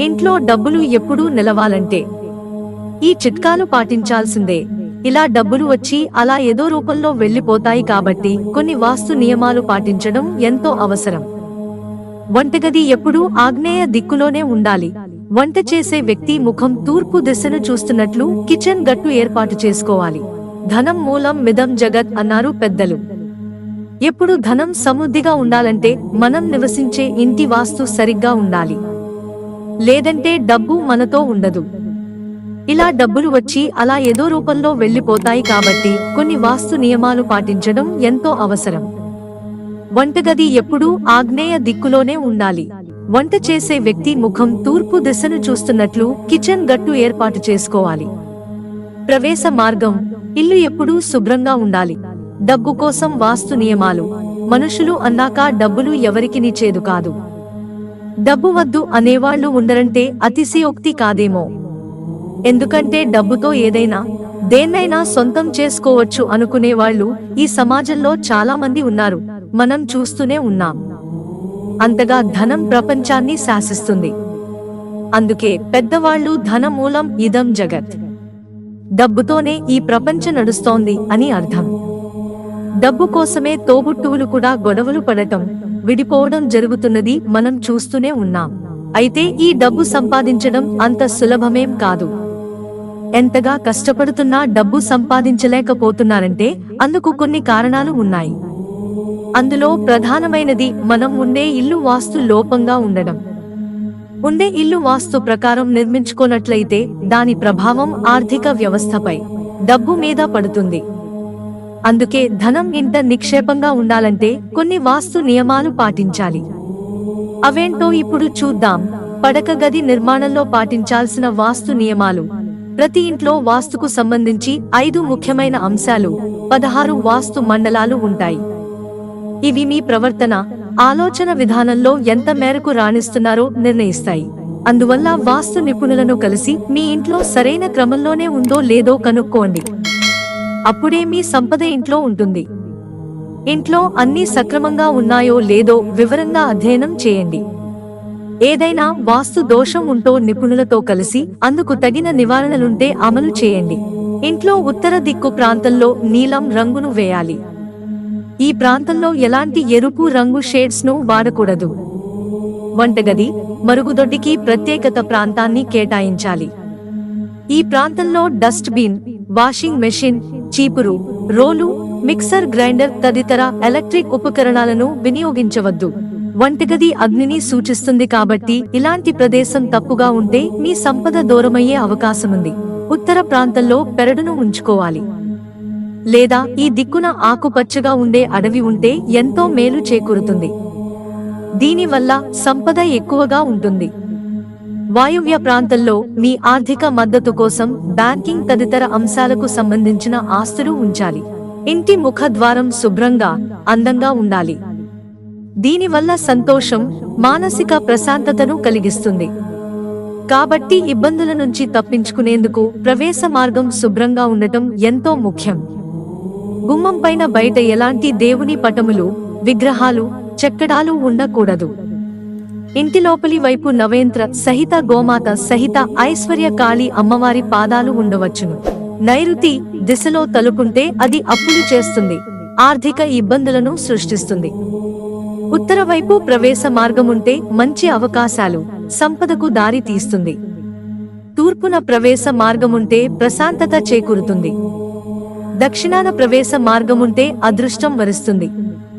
ఇంట్లో డబ్బులు ఎప్పుడూ నిలవాలంటే ఈ చిట్కాలు పాటించాల్సిందే. ఇలా డబ్బులు వచ్చి అలా ఏదో రూపంలో వెళ్ళిపోతాయి కాబట్టి కొన్ని వాస్తు నియమాలు పాటించడం ఎంతో అవసరం. వంటగది ఎప్పుడూ ఆగ్నేయ దిక్కులోనే ఉండాలి. వంట చేసే వ్యక్తి ముఖం తూర్పు దిశను చూస్తున్నట్లు కిచెన్ గట్టు ఏర్పాటు చేసుకోవాలి. ధనం మూలం మిదం జగత్ అన్నారు పెద్దలు. ఎప్పుడు ధనం సమృద్ధిగా ఉండాలంటే మనం నివసించే ఇంటి వాస్తు సరిగ్గా ఉండాలి. లేదంటే డబ్బు మనతో ఉండదు. ఇలా డబ్బులు వచ్చి అలా ఏదో రూపంలో వెళ్ళిపోతాయి కాబట్టి కొన్ని వాస్తు నియమాలు పాటించడం ఎంతో అవసరం. వంటగది ఎప్పుడూ ఆగ్నేయ దిక్కులోనే ఉండాలి. వంట చేసే వ్యక్తి ముఖం తూర్పు దిశను చూస్తున్నట్లు కిచెన్ గట్టు ఏర్పాటు చేసుకోవాలి. ప్రవేశ మార్గం ఇల్లు ఎప్పుడూ శుభ్రంగా ఉండాలి. డబ్బు కోసం వాస్తు నియమాలు. మనుషులు అన్నాక డబ్బులు ఎవరికి నిచేదు కాదు. డబ్బు వద్దు అనేవాళ్ళు ఉండరంటే అతిశయోక్తి కాదేమో. ఎందుకంటే డబ్బుతో ఏదైనా దేన్నైనా సొంతం చేసుకోవచ్చు అనుకునేవాళ్ళు ఈ సమాజంలో చాలా మంది ఉన్నారు. మనం చూస్తూనే ఉన్నాం. అంతగా ధనం ప్రపంచాన్ని శాసిస్తుంది. అందుకే పెద్దవాళ్ళు ధనమూలం ఇదం జగత్. డబ్బుతోనే ఈ ప్రపంచం నడుస్తోంది అని అర్థం. డబ్బు కోసమే తోబుట్టువులు కూడా గొడవలు పడటం విడిపోవడం జరుగుతున్నది మనం చూస్తూనే ఉన్నాం. అయితే ఈ డబ్బు సంపాదించడం అంత సులభమేం కాదు. ఎంతగా కష్టపడుతున్నా డబ్బు సంపాదించలేకపోతున్నారంటే అందుకు కొన్ని కారణాలు ఉన్నాయి. అందులో ప్రధానమైనది మనం ఉండే ఇల్లు వాస్తు లోపంగా ఉండడం. ఉండే ఇల్లు వాస్తు ప్రకారం నిర్మించుకోనట్లయితే దాని ప్రభావం ఆర్థిక వ్యవస్థపై డబ్బు మీద పడుతుంది. అందుకే ధనం ఇంత నిక్షేపంగా ఉండాలంటే కొన్ని వాస్తు నియమాలు పాటించాలి. అవేంటో ఇప్పుడు చూద్దాం. పడక గది నిర్మాణంలో పాటించాల్సిన వాస్తు నియమాలు. ప్రతి ఇంట్లో వాస్తుకు సంబంధించి ఐదు ముఖ్యమైన అంశాలు పదహారు వాస్తు మండలాలు ఉంటాయి. ఇవి మీ ప్రవర్తన ఆలోచన విధానంలో ఎంత మేరకు రాణిస్తున్నారో నిర్ణయిస్తాయి. అందువల్ల వాస్తు నిపుణులను కలిసి మీ ఇంట్లో సరైన క్రమంలోనే ఉందో లేదో కనుక్కోండి. అప్పుడే మీ సంపద ఇంట్లో ఉంటుంది. ఇంట్లో అన్నీ సక్రమంగా ఉన్నాయో లేదో వివరంగా అధ్యయనం చేయండి. ఏదైనా వాస్తు దోషం ఉంటో నిపుణులతో కలిసి అందుకు తగిన నివారణలుంటే అమలు చేయండి. ఇంట్లో ఉత్తర దిక్కు ప్రాంతంలో నీలం రంగును వేయాలి. ఈ ప్రాంతంలో ఎలాంటి ఎరుపు రంగు షేడ్స్ను వాడకూడదు. వంటగది మరుగుదొడ్డికి ప్రత్యేకత ప్రాంతాన్ని కేటాయించాలి. ఈ ప్రాంతంలో డస్ట్ బిన్ వాషింగ్ మెషిన్ చీపురు రోలు మిక్సర్ గ్రైండర్ తదితర ఎలక్ట్రిక్ ఉపకరణాలను వినియోగించవద్దు. వంటగది అగ్నిని సూచిస్తుంది కాబట్టి ఇలాంటి ప్రదేశం తప్పుగా ఉంటే మీ సంపద దూరమయ్యే అవకాశముంది. ఉత్తర ప్రాంతంలో పెరడును ఉంచుకోవాలి. లేదా ఈ దిక్కున ఆకుపచ్చగా ఉండే అడవి ఉంటే ఎంతో మేలు చేకూరుతుంది. దీనివల్ల సంపద ఎక్కువగా ఉంటుంది. వాయువ్య ప్రాంతంలో మీ ఆర్థిక మద్దతు కోసం బ్యాంకింగ్ తదితర అంశాలకు సంబంధించిన ఆస్తులు ఉంచాలి. ఇంటి ముఖద్వారం శుభ్రంగా అందంగా ఉండాలి. దీనివల్ల సంతోషం మానసిక ప్రశాంతతను కలిగిస్తుంది. కాబట్టి ఇబ్బందుల నుంచి తప్పించుకునేందుకు ప్రవేశ మార్గం శుభ్రంగా ఉండటం ఎంతో ముఖ్యం. గుమ్మం పైన బయట ఎలాంటి దేవుని పటములు విగ్రహాలు చెక్కడాలు ఉండకూడదు. ఇంటి లోపలి వైపు నవేంద్ర సహిత గోమాత సహిత ఐశ్వర్య కాళి అమ్మవారి పాదాలు ఉండవచ్చును. నైరుతి దిశలో తలుపుంటే అది అప్పులు చేస్తుంది ఆర్థిక ఇబ్బందులను సృష్టిస్తుంది. ఉత్తర వైపు ప్రవేశ మార్గముంటే మంచి అవకాశాలు సంపదకు దారి తీస్తుంది. తూర్పున ప్రవేశ మార్గముంటే ప్రశాంతత చేకూరుతుంది. దక్షిణాన ప్రవేశ మార్గముంటే అదృష్టం వరిస్తుంది.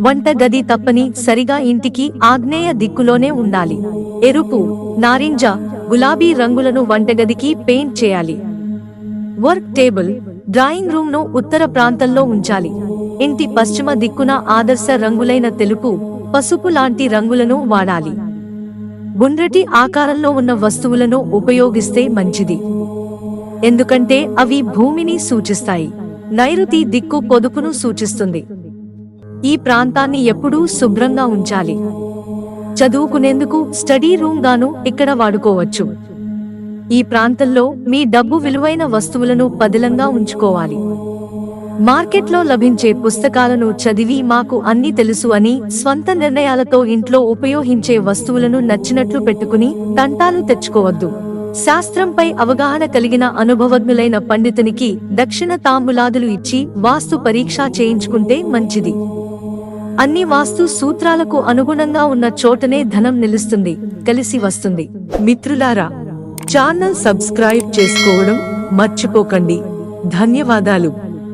వంట గది తప్పని సరిగా ఇంటికి ఆగ్నేయ దిక్కులోనే ఉండాలి. ఎరుపు నారింజ గులాబీ రంగులను వంటగదికి పెయింట్ చేయాలి. వర్క్ టేబుల్ డ్రాయింగ్ రూమ్ను ఉత్తర ప్రాంతంలో ఉంచాలి. ఇంటి పశ్చిమ దిక్కున ఆదర్శ రంగులైన తెలుపు పసుపు లాంటి రంగులను వాడాలి. గుండ్రటి ఆకారంలో ఉన్న వస్తువులను ఉపయోగిస్తే మంచిది. ఎందుకంటే అవి భూమిని సూచిస్తాయి. నైరుతి దిక్కు పొదుపును సూచిస్తుంది. ఈ ప్రాంతాన్ని ఎప్పుడూ శుభ్రంగా ఉంచాలి. చదువుకునేందుకు స్టడీ రూమ్ గాను ఇక్కడ వాడుకోవచ్చు. ఈ ప్రాంతంలో మీ డబ్బు విలువైన వస్తువులను పదిలంగా ఉంచుకోవాలి. మార్కెట్లో లభించే పుస్తకాలను చదివి మాకు అన్ని తెలుసు అని స్వంత నిర్ణయాలతో ఇంట్లో ఉపయోగించే వస్తువులను నచ్చినట్లు పెట్టుకుని తంటాలు తెచ్చుకోవద్దు. శాస్త్రంపై అవగాహన కలిగిన అనుభవజ్ఞులైన పండితునికి దక్షిణ తాంబులాదులు ఇచ్చి వాస్తు పరీక్ష చేయించుకుంటే మంచిది. అన్ని వాస్తు సూత్రాలకు అనుగుణంగా ఉన్న చోటనే ధనం నిలుస్తుంది కలిసి వస్తుంది. మిత్రులారా ఛానల్ సబ్స్క్రైబ్ చేసుకోవడం మర్చిపోకండి. ధన్యవాదాలు.